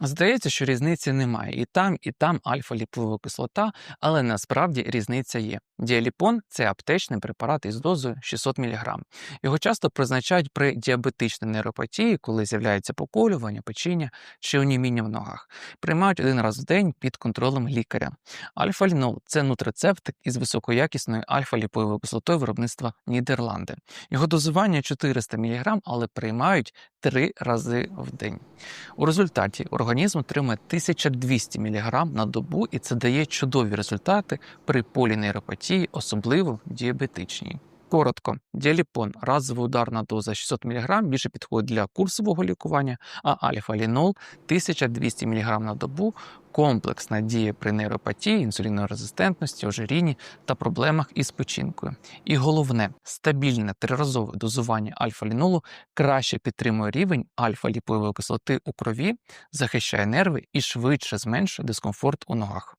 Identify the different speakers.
Speaker 1: Здається, що різниці немає. І там, і там альфа-ліпова кислота, але насправді різниця є. Діаліпон це аптечний препарат із дозою 600 мг. Його часто призначають при діабетичній нейропатії, коли з'являється поколювання, печіння чи оніміння в ногах. Приймають один раз в день під контролем лікаря. Альфа-лінол це нутрицептик із високоякісною альфа-ліповою кислотою виробництва Нідерланди. Його дозування 400 мг, але приймають три рази в день. У результаті організм отримує 1200 мг на добу, і це дає чудові результати при полінейропатії, особливо діабетичній. Коротко, діаліпон разова ударна доза 600 мг більше підходить для курсового лікування, а альфа-лінол 1200 мг на добу комплексна дія при нейропатії, інсулінорезистентності, ожирінні та проблемах із печінкою. І головне, стабільне триразове дозування альфа-лінолу краще підтримує рівень альфа-ліпової кислоти у крові, захищає нерви і швидше зменшує дискомфорт у ногах.